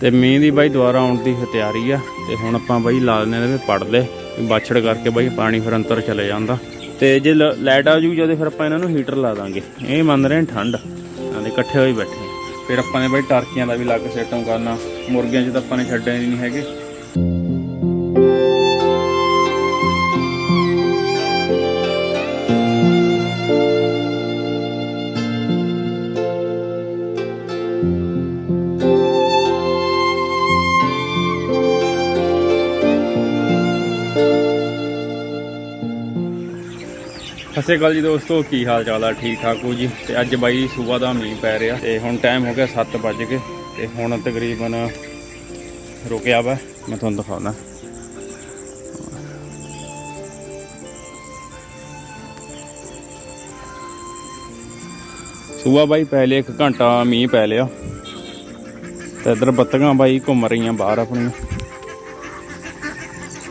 ਤੇ ਮੀਂਹ ਦੀ ਬਾਈ ਦੁਬਾਰਾ ਆਉਣ ਦੀ ਤਿਆਰੀ ਆ। ਤੇ ਹੁਣ ਆਪਾਂ ਬਾਈ ਲਾ ਦਿੰਦੇ ਨੇ ਪੜਦੇ ਬਾਛੜ ਕਰਕੇ ਬਾਈ ਪਾਣੀ ਫਿਰ ਅੰਦਰ ਚਲੇ ਜਾਂਦਾ। ਤੇ ਜੇ ਲ- ਲਾਈਟ ਆ ਜੂ ਜਦੋਂ ਫਿਰ ਆਪਾਂ ਇਹਨਾਂ ਨੂੰ ਹੀਟਰ ਲਾ ਦਾਂਗੇ। ਇਹ ਮੰਨ ਰਹੇ ਠੰਡ। ਆਂਦੇ ਇਕੱਠੇ ਹੋਈ ਬੈਠੇ। ਫਿਰ ਆਪਾਂ ਨੇ ਬਾਈ ਟਰਕੀਆਂ ਦਾ ਵੀ ਲੱਗ ਸਿਸਟਮ ਕਰਨਾ। ਮੁਰਗੀਆਂ 'ਚ ਤਾਂ ਆਪਾਂ ਨੇ ਛੱਡਣੇ ਨਹੀਂ ਹੈਗੇ। ਸਤਿ ਸ਼੍ਰੀ ਅਕਾਲ ਜੀ ਦੋਸਤੋ, ਕੀ ਹਾਲ ਚਾਲ ਆ? ਠੀਕ ਠਾਕ ਹੋ ਜੀ? ਤੇ ਅੱਜ ਬਾਈ ਸਵੇਰ ਦਾ ਮੀਂਹ ਪੈ ਰਿਹਾ ਤੇ ਹੁਣ ਟਾਈਮ ਹੋ ਗਿਆ 7 ਵਜ ਕੇ ਤੇ ਹੁਣ ਤਕਰੀਬਨ ਰੁਕਿਆ ਵਾ। ਮੈਂ ਤੁਹਾਨੂੰ ਦਿਖਾਉਣਾ। ਸਵੇਰ ਬਾਈ, ਪਹਿਲੇ 1 ਘੰਟਾ ਮੀਂਹ ਪੈ ਲਿਆ। ਤੇ ਇਧਰ ਬੱਤਕਾਂ ਬਾਈ ਘੁੰਮ ਰਹੀਆਂ ਬਾਹਰ ਆਪਣੀਆਂ।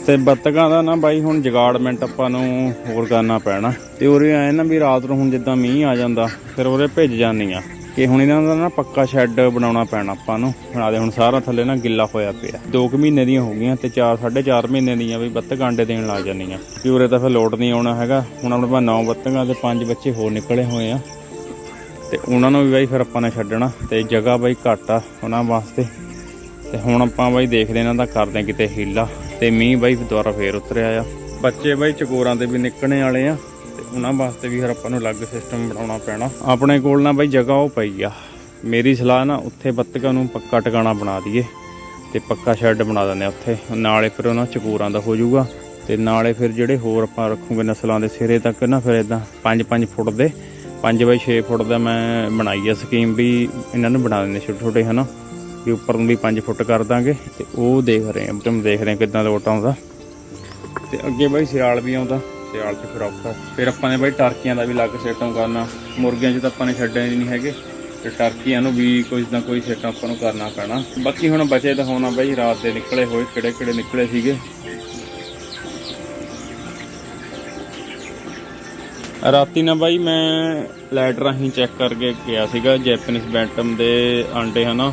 ਤੇ ਬੱਤਕਾਂ ਦਾ ਨਾ ਬਾਈ, ਹੁਣ ਜਗਾੜਮੈਂਟ ਆਪਾਂ ਨੂੰ ਹੋਰ ਕਰਨਾ ਪੈਣਾ। ਤੇ ਉਰੇ ਆਏ ਨਾ ਵੀ ਰਾਤ ਨੂੰ ਹੁਣ ਜਿੱਦਾਂ ਮੀਂਹ ਆ ਜਾਂਦਾ, ਫਿਰ ਉਰੇ ਭਿੱਜ ਜਾਂਦੀਆਂ ਕਿ ਹੁਣ ਇਹਨਾਂ ਦਾ ਨਾ ਪੱਕਾ ਸ਼ੈੱਡ ਬਣਾਉਣਾ ਪੈਣਾ ਆਪਾਂ ਨੂੰ। ਬਣਾ ਦੇ ਹੁਣ ਸਾਰਾ ਥੱਲੇ ਨਾ ਗਿੱਲਾ ਹੋਇਆ ਪਿਆ। 2 ਮਹੀਨੇ ਦੀਆਂ ਹੋ ਗਈਆਂ ਤੇ 4 4.5 ਮਹੀਨੇ ਦੀਆਂ ਵੀ ਬੱਤਕ ਆਂਡੇ ਦੇਣ ਲੱਗ ਜਾਂਦੀਆਂ। ਵੀ ਉਰੇ ਤਾਂ ਫਿਰ ਲੋਟ ਨਹੀਂ ਆਉਣਾ ਹੈਗਾ। ਹੁਣ ਆਪਣੇ ਪਾ 9 ਬੱਤਕਾਂ ਤੇ 5 ਬੱਚੇ ਹੋਰ ਨਿਕਲੇ ਹੋਏ ਆ। ਤੇ ਉਹਨਾਂ ਨੂੰ ਵੀ ਬਾਈ ਫਿਰ ਆਪਾਂ ਨੇ ਛੱਡਣਾ। ਤੇ ਜਗ੍ਹਾ ਬਾਈ ਘੱਟ ਆ ਉਹਨਾਂ ਵਾਸਤੇ। ਤੇ ਹੁਣ ਆਪਾਂ ਬਾਈ ਦੇਖਦੇ ਇਹਨਾਂ ਦਾ ਕਰਦੇ ਹਾਂ ਕਿਤੇ ਹੀਲਾ। ਤੇ ਮੀਂਹ ਬਾਈ ਦੁਬਾਰਾ ਫੇਰ ਉਤਰਿਆ ਆ। ਬੱਚੇ ਬਾਈ ਚਕੋਰਾਂ ਤੇ ਵੀ ਨਿਕਲਣੇ ਵਾਲੇ ਆ ਤੇ ਉਹਨਾਂ ਵਾਸਤੇ ਵੀ ਫਿਰ ਆਪਾਂ ਨੂੰ ਅਲੱਗ ਸਿਸਟਮ ਬਣਾਉਣਾ ਪੈਣਾ। ਆਪਣੇ ਕੋਲ ਨਾ ਬਾਈ ਜਗ੍ਹਾ ਉਹ ਪਈ ਆ। ਮੇਰੀ ਸਲਾਹ ਨਾ ਉੱਥੇ ਬੱਤਕਾਂ ਨੂੰ ਪੱਕਾ ਟਿਕਾਣਾ ਬਣਾ ਦਈਏ ਤੇ ਪੱਕਾ ਸ਼ੈੱਡ ਬਣਾ ਦਿੰਦੇ ਆ ਉੱਥੇ। ਨਾਲੇ ਫਿਰ ਉਹਨਾਂ ਚਕੋਰਾਂ ਦਾ ਹੋ ਜਾਊਗਾ ਤੇ ਨਾਲੇ ਫਿਰ ਜਿਹੜੇ ਹੋਰ ਆਪਾਂ ਰੱਖੂਗੇ ਨਸਲਾਂ ਦੇ ਸਿਰੇ ਤੱਕ ਨਾ ਫਿਰ ਇਦਾਂ 5-5 ਫੁੱਟ ਦੇ 5 ਬਾਈ 6 ਫੁੱਟ ਦਾ ਮੈਂ ਬਣਾਈ ਆ ਸਕੀਮ ਵੀ ਇਹਨਾਂ ਨੂੰ ਬਣਾ ਦਿੰਦੇ ਛੋਟੇ ਛੋਟੇ ਹਨਾ? ਵੀ ਉੱਪਰ ਨੂੰ ਵੀ 5 ਫੁੱਟ ਕਰ ਦਾਂਗੇ ਤੇ ਉਹ ਦੇਖ ਰਹੇ ਹਾਂ ਤੁਮ ਦੇਖ ਰਹੇ ਹਾਂ ਕਿਦਾਂ ਲੋਟ ਆਉਂਦਾ ਤੇ ਅੱਗੇ ਬਾਈ ਸਿਆਲ ਵੀ ਆਉਂਦਾ, ਸਿਆਲ 'ਚ ਫਿਰ ਔਖਾ। ਫਿਰ ਆਪਾਂ ਨੇ ਬਾਈ ਟਰਕੀਆਂ ਦਾ ਵੀ ਲੱਗ ਸਿਸਟਮ ਕਰਨਾ। ਮੁਰਗੀਆਂ 'ਚ ਤਾਂ ਆਪਾਂ ਨੇ ਛੱਡਣੇ ਨਹੀਂ ਹੈਗੇ। ਤੇ ਟਰਕੀਆਂ ਨੂੰ ਵੀ ਕੁਝ ਨਾ ਕੋਈ ਸਿਸਟਮ ਆਪਾਂ ਨੂੰ ਕਰਨਾ ਪੈਣਾ। ਬਾਕੀ ਹੁਣ ਬਚੇ ਤਾਂ ਹੋਣਾ ਬਾਈ, ਰਾਤ ਦੇ ਨਿਕਲੇ ਹੋਏ ਕਿਹੜੇ ਕਿਹੜੇ ਨਿਕਲੇ ਸੀਗੇ। ਰਾਤੀ ਨਾ ਬਾਈ ਮੈਂ ਲਾਈਟ ਰਾਹੀਂ ਚੈੱਕ ਕਰਕੇ ਗਿਆ ਸੀਗਾ ਜੈਪਨੀਜ਼ ਬੈਂਟਮ ਦੇ ਆਂਡੇ, ਹਨਾ।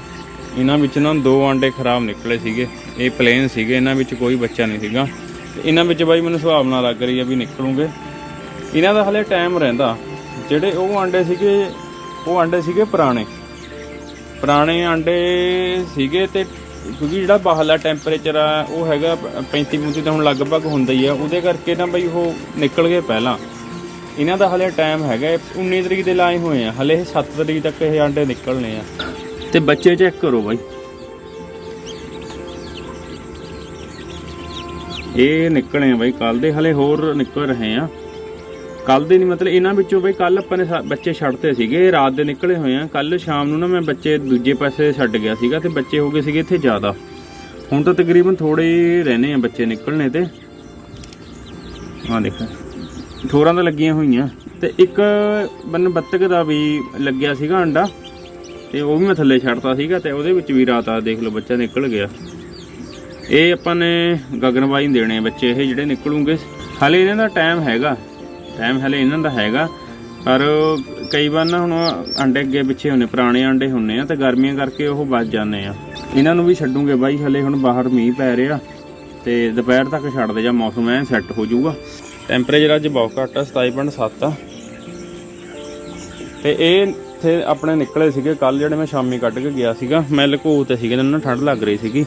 ਇਹਨਾਂ ਵਿੱਚ ਨਾ ਦੋ ਆਂਡੇ ਖਰਾਬ ਨਿਕਲੇ ਸੀਗੇ। ਇਹ ਪਲੇਨ ਸੀਗੇ, ਇਹਨਾਂ ਵਿੱਚ ਕੋਈ ਬੱਚਾ ਨਹੀਂ ਸੀਗਾ। ਤੇ ਇਹਨਾਂ ਵਿੱਚ ਬਾਈ ਮੈਨੂੰ ਸੁਭਾਵਨਾ ਲੱਗ ਰਹੀ ਆ ਵੀ ਨਿਕਲੂਗੇ। ਇਹਨਾਂ ਦਾ ਹਲੇ ਟਾਈਮ ਰਹਿੰਦਾ। ਜਿਹੜੇ ਉਹ ਆਂਡੇ ਸੀਗੇ, ਉਹ ਆਂਡੇ ਸੀਗੇ ਪੁਰਾਣੇ। ਪੁਰਾਣੇ ਆਂਡੇ ਸੀਗੇ ਤੇ ਕਿਉਂਕਿ ਜਿਹੜਾ ਬਾਹਰਲਾ ਟੈਂਪਰੇਚਰ ਆ, ਉਹ ਹੈਗਾ 35 35 ਤਾਂ ਹੁਣ ਲਗਭਗ ਹੁੰਦਾ ਹੀ ਆ। ਉਹਦੇ ਕਰਕੇ ਨਾ ਬਈ ਉਹ ਨਿਕਲ ਗਏ ਪਹਿਲਾਂ। ਇਹਨਾਂ ਦਾ ਹਲੇ ਟਾਈਮ ਹੈਗਾ। ਇਹ 19 ਤਰੀਕ ਦੇ ਲਾਏ ਹੋਏ ਆ। ਹਲੇ ਇਹ 7 ਤਰੀਕ ਤੱਕ ਇਹ ਆਂਡੇ ਨਿਕਲਣੇ ਆ। ਤੇ ਬੱਚੇ ਚੈੱਕ ਕਰੋ ਬਾਈ। ਇਹ ਨਿਕਲੇ ਆ ਬਾਈ ਕੱਲ ਦੇ ਹਲੇ ਹੋਰ ਨਿਕਲ ਰਹੇ ਆ। ਕੱਲ ਦੇ ਨਹੀਂ ਮਤਲਬ ਇਹਨਾਂ ਵਿੱਚੋਂ ਬਈ ਕੱਲ ਆਪਾਂ ਨੇ ਬੱਚੇ ਛੱਡਤੇ ਸੀਗੇ, ਰਾਤ ਦੇ ਨਿਕਲੇ ਹੋਏ ਆ। ਕੱਲ ਸ਼ਾਮ ਨੂੰ ਨਾ ਮੈਂ ਬੱਚੇ ਦੂਜੇ ਪਾਸੇ ਛੱਡ ਗਿਆ ਸੀਗਾ ਤੇ ਬੱਚੇ ਹੋ ਗਏ ਸੀਗੇ ਇੱਥੇ ਜ਼ਿਆਦਾ। ਹੁਣ ਤਾਂ ਤਕਰੀਬਨ ਥੋੜੇ ਹੀ ਰਹਿੰਦੇ ਆ ਬੱਚੇ ਨਿਕਲਣੇ ਤੇ। ਆਹ ਦੇਖ ਠੋਰਾਂ ਤਾਂ ਲੱਗੀਆਂ ਹੋਈਆਂ। ਤੇ ਇੱਕ ਬੰਨ ਬੱਤਕ ਦਾ ਵੀ ਲੱਗਿਆ ਸੀਗਾ ਅੰਡਾ। ਤੇ ਉਹ ਵੀ ਮੈਂ ਥੱਲੇ ਛੱਡਤਾ ਸੀਗਾ ਤੇ ਉਹਦੇ ਵਿੱਚ ਵੀ ਰਾਤ ਆ ਦੇਖ ਲਓ ਬੱਚਾ ਨਿਕਲ ਗਿਆ। ਇਹ ਆਪਾਂ ਨੇ ਗਗਨਬਾਈ ਨੂੰ ਦੇਣੇ ਬੱਚੇ, ਇਹ ਜਿਹੜੇ ਨਿਕਲੂਗੇ। ਹਾਲੇ ਇਹਨਾਂ ਦਾ ਟਾਈਮ ਹੈਗਾ। ਟਾਈਮ ਹਲੇ ਇਹਨਾਂ ਦਾ ਹੈਗਾ। ਪਰ ਕਈ ਵਾਰ ਨਾ ਹੁਣ ਅੰਡੇ ਅੱਗੇ ਪਿੱਛੇ ਹੁੰਨੇ, ਪੁਰਾਣੇ ਅੰਡੇ ਹੁੰਨੇ ਆ ਤੇ ਗਰਮੀਆਂ ਕਰਕੇ ਉਹ ਬਚ ਜਾਂਦੇ ਆ। ਇਹਨਾਂ ਨੂੰ ਵੀ ਛੱਡੂਗੇ ਬਾਈ, ਹਲੇ ਹੁਣ ਬਾਹਰ ਮੀਂਹ ਪੈ ਰਿਹਾ ਤੇ ਦੁਪਹਿਰ ਤੱਕ ਛੱਡ ਦੇ ਜਾਂ ਮੌਸਮ ਐ ਸੈੱਟ ਹੋ ਜਾਊਗਾ। ਟੈਂਪਰੇਚਰ ਅੱਜ ਬਹੁਤ ਘੱਟ ਆ 27.7 ਆ। ਤੇ ਇਹ ਇੱਥੇ ਆਪਣੇ ਨਿਕਲੇ ਸੀਗੇ ਕੱਲ ਜਿਹੜੇ ਮੈਂ ਸ਼ਾਮੀ ਕੱਢ ਕੇ ਗਿਆ ਸੀਗਾ, ਮੈਂ ਲਕੋ ਤੇ ਸੀਗੇ ਇਹਨਾਂ ਨੂੰ ਠੰਡ ਲੱਗ ਰਹੀ ਸੀਗੀ।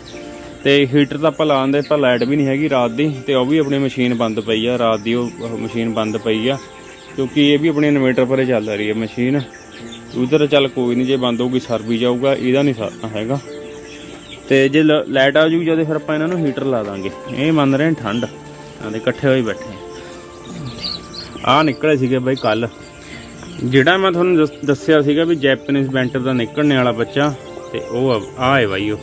ਤੇ ਹੀਟਰ ਤਾਂ ਆਪਾਂ ਲਾਉਂਦੇ ਪਰ ਲਾਈਟ ਵੀ ਨਹੀਂ ਹੈਗੀ ਰਾਤ ਦੀ, ਤੇ ਉਹ ਵੀ ਆਪਣੀ ਮਸ਼ੀਨ ਬੰਦ ਪਈ ਆ, ਰਾਤ ਦੀ ਉਹ ਮਸ਼ੀਨ ਬੰਦ ਪਈ ਆ, ਕਿਉਂਕਿ ਇਹ ਵੀ ਆਪਣੇ ਇਨਵੇਟਰ ਪਰੇ ਚੱਲ ਰਹੀ ਹੈ ਮਸ਼ੀਨ ਉਧਰ ਚੱਲ ਕੋਈ ਨਹੀਂ, ਜੇ ਬੰਦ ਹੋਊਗੀ, ਸਰ ਵੀ ਜਾਊਗਾ, ਇਹਦਾ ਨਹੀਂ ਸਰਨਾ ਹੈਗਾ। ਤੇ ਜੇ ਲ- ਲਾਈਟ ਆ ਜੂਗੀ ਜਦੋਂ ਫਿਰ ਆਪਾਂ ਇਹਨਾਂ ਨੂੰ ਹੀਟਰ ਲਾ ਦਾਂਗੇ। ਇਹ ਮੰਨ ਰਹੇ ਨੇ ਠੰਡ ਆਂਦੇ ਇਕੱਠੇ ਹੋਈ ਬੈਠੇ ਆ। ਨਿਕਲੇ ਸੀਗੇ ਬਾਈ ਕੱਲ ਜਿਹੜਾ ਮੈਂ ਤੁਹਾਨੂੰ ਦੱਸ- ਦੱਸਿਆ ਸੀਗਾ ਵੀ ਜੈਪਨੀਜ਼ ਬੈਂਟਰ ਦਾ ਨਿਕਲਣੇ ਵਾਲਾ ਬੱਚਾ, ਤੇ ਉਹ ਆ ਆਹ ਹੈ ਬਾਈ ਉਹ।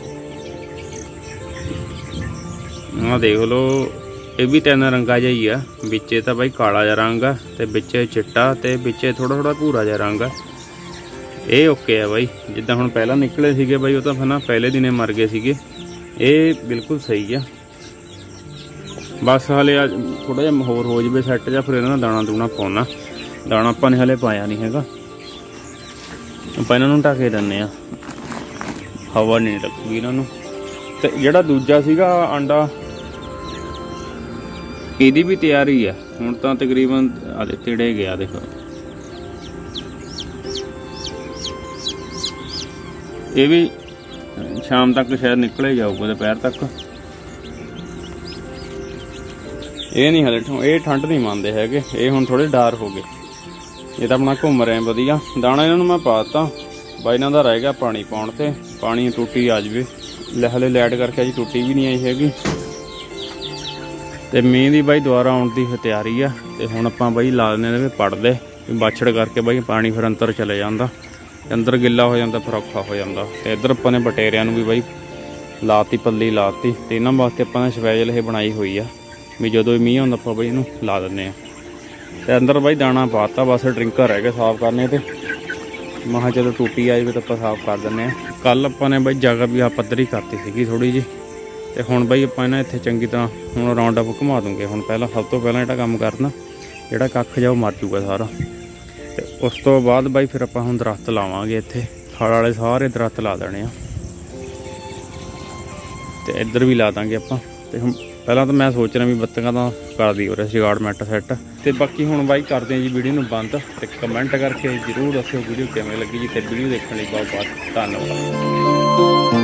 ਆਹ ਦੇਖ ਲਓ, ਇਹ ਵੀ ਤਿੰਨ ਰੰਗਾ ਜਿਹਾ ਹੀ ਆ। ਵਿੱਚ ਇਹ ਤਾਂ ਬਾਈ ਕਾਲਾ ਜਿਹਾ ਰੰਗ ਆ, ਤੇ ਵਿੱਚੇ ਚਿੱਟਾ, ਤੇ ਵਿੱਚੇ ਥੋੜਾ ਥੋੜਾ ਭੂਰਾ ਜਿਹਾ ਰੰਗ ਆ। ਇਹ ਓਕੇ ਆ ਬਾਈ। ਜਿੱਦਾਂ ਹੁਣ ਪਹਿਲਾਂ ਨਿਕਲੇ ਸੀਗੇ ਬਾਈ, ਉਹ ਤਾਂ ਫਿਰ ਨਾ ਪਹਿਲੇ ਦਿਨੇ ਮਰ ਗਏ ਸੀਗੇ। ਇਹ ਬਿਲਕੁਲ ਸਹੀ ਆ। ਬਸ ਹਾਲੇ ਅੱਜ ਥੋੜਾ ਜਿਹਾ ਹੋਰ ਹੋ ਜਵੇ ਸੈੱਟ ਜਾਂ ਫਿਰ ਇਹਨਾਂ ਦਾ ਦਾਣਾ ਦੂਣਾ ਪਾਉਣਾ। ਦਾਣਾ ਆਪਾਂ ਨੇ ਹਲੇ ਪਾਇਆ ਨਹੀਂ ਹੈਗਾ। ਆਪਾਂ ਇਹਨਾਂ ਨੂੰ ਢੱਕੇ ਦਿੰਨੇ ਆ ਹਵਾ ਨਹੀਂ ਲੱਗੂਗੀ ਇਹਨਾਂ ਨੂੰ। ਤੇ ਜਿਹੜਾ ਦੂਜਾ ਸੀਗਾ ਆਂਡਾ, ਇਹਦੀ ਵੀ ਤਿਆਰੀ ਹੈ ਹੁਣ ਤਾਂ ਤਕਰੀਬਨ ਆਦੇ ਤੇੜੇ ਗਿਆ, ਦੇਖੋ। ਇਹ ਵੀ ਸ਼ਾਮ ਤੱਕ ਸ਼ਾਇਦ ਨਿਕਲੇ ਜਾਊਗਾ ਦੁਪਹਿਰ ਤੱਕ। ਇਹ ਨਹੀਂ ਹਲੇ ਠੰ- ਇਹ ਠੰਡ ਨਹੀਂ ਮੰਨਦੇ ਹੈਗੇ। ਇਹ ਹੁਣ ਥੋੜੇ ਡਾਰ ਹੋ ਗਏ। ਇਹ ਤਾਂ ਆਪਣਾ ਘੁੰਮ ਰਹੇ ਵਧੀਆ। ਦਾਣਾ ਇਹਨਾਂ ਨੂੰ ਮੈਂ ਪਾਤਾ ਬਾਈ ਇਹਨਾਂ ਦਾ ਰਹਿ ਗਿਆ ਪਾਣੀ ਪਾਉਣ ਤੇ। ਪਾਣੀ ਟੁੱਟੀ ਆ ਜਵੇ। ਲੈ ਹਲੇ ਲੈਟ ਕਰਕੇ ਅਜੀ ਟੁੱਟੀ ਵੀ ਨਹੀਂ ਆਈ ਹੈਗੀ। ਤੇ ਮੀਂਹ ਦੀ ਬਾਈ ਦੁਆਰਾ ਆਉਣ ਦੀ ਫਿਰ ਤਿਆਰੀ ਆ। ਤੇ ਹੁਣ ਆਪਾਂ ਬਾਈ ਲਾ ਦਿੰਦੇ ਨੇ ਵੀ ਪੜਦੇ ਵੀ ਬਾਛੜ ਕਰਕੇ ਬਾਈ ਪਾਣੀ ਫਿਰ ਅੰਦਰ ਚਲੇ ਜਾਂਦਾ। ਤੇ ਅੰਦਰ ਗਿੱਲਾ ਹੋ ਜਾਂਦਾ, ਫਿਰ ਔਖਾ ਹੋ ਜਾਂਦਾ। ਤੇ ਇੱਧਰ ਆਪਾਂ ਨੇ ਬਟੇਰਿਆਂ ਨੂੰ ਵੀ ਬਾਈ ਲਾਤੀ, ਪੱਲੀ ਲਾਤੀ। ਤੇ ਇਹਨਾਂ ਵਾਸਤੇ ਆਪਾਂ ਨੇ ਸਪੈਸ਼ਲ ਇਹ ਬਣਾਈ ਹੋਈ ਆ। ਵੀ ਜਦੋਂ ਵੀ ਮੀਂਹ ਆਉਂਦਾ ਆਪਾਂ ਬਾਈ ਇਹਨੂੰ ਲਾ ਦਿੰਦੇ ਆ ਤੇ ਅੰਦਰ ਬਾਈ ਦਾਣਾ ਪਾਤਾ, ਬਸ ਡਰਿੰਕਰ ਰਹਿ ਗਏ ਸਾਫ਼ ਕਰਨੇ ਤੇ। ਮਹਾ ਜਦੋਂ ਟੂਟੀ ਆ ਜਾਵੇ ਤਾਂ ਆਪਾਂ ਸਾਫ਼ ਕਰ ਦਿੰਦੇ ਆ ਕੱਲ ਆਪਾਂ ਨੇ ਬਾਈ ਜਗ੍ਹਾ ਵੀ ਆ ਪੱਧਰੀ ਕਰਤੀ ਸੀਗੀ ਥੋੜੀ ਜੀ ਤੇ ਹੁਣ ਬਾਈ ਆਪਾਂ ਨਾ ਇੱਥੇ ਚੰਗੀ ਤਰ੍ਹਾਂ ਹੁਣ ਰਾਉਂਡ ਅਪ ਘੁਮਾ ਦੂੰਗੇ। ਹੁਣ ਪਹਿਲਾਂ ਸਭ ਤੋਂ ਪਹਿਲਾਂ ਜਿਹੜਾ ਕੰਮ ਕਰਨਾ, ਜਿਹੜਾ ਕੱਖ ਜਾ ਉਹ ਮਰ ਜੂਗਾ ਸਾਰਾ। ਤੇ ਉਸ ਤੋਂ ਬਾਅਦ ਬਾਈ ਫਿਰ ਆਪਾਂ ਹੁਣ ਦਰਖਤ ਲਾਵਾਂਗੇ ਇੱਥੇ। ਫਲ ਵਾਲੇ ਸਾਰੇ ਦਰਖਤ ਲਾ ਦੇਣੇ ਆ। ਤੇ ਇੱਧਰ ਵੀ ਲਾ ਦਾਂਗੇ ਆਪਾਂ। ਤੇ ਹੁਣ ਪਹਿਲਾਂ ਤਾਂ ਮੈਂ ਸੋਚ ਰਿਹਾ ਵੀ ਬੱਤੀਆਂ ਤਾਂ ਕਰਦੀ ਹੋ ਰਿਹਾ ਸੀ ਸੈੱਟ। ਤੇ ਬਾਕੀ ਹੁਣ ਬਾਈ ਕਰਦੇ ਆ ਜੀ ਵੀਡੀਓ ਨੂੰ ਬੰਦ ਤੇ ਕਮੈਂਟ ਕਰਕੇ ਜਰੂਰ ਦੱਸਿਓ ਵੀਡੀਓ ਕਿਵੇਂ ਲੱਗੀ ਜੀ ਤੇ ਵੀਡੀਓ ਦੇਖਣ ਲਈ ਬਹੁਤ ਬਹੁਤ ਧੰਨਵਾਦ।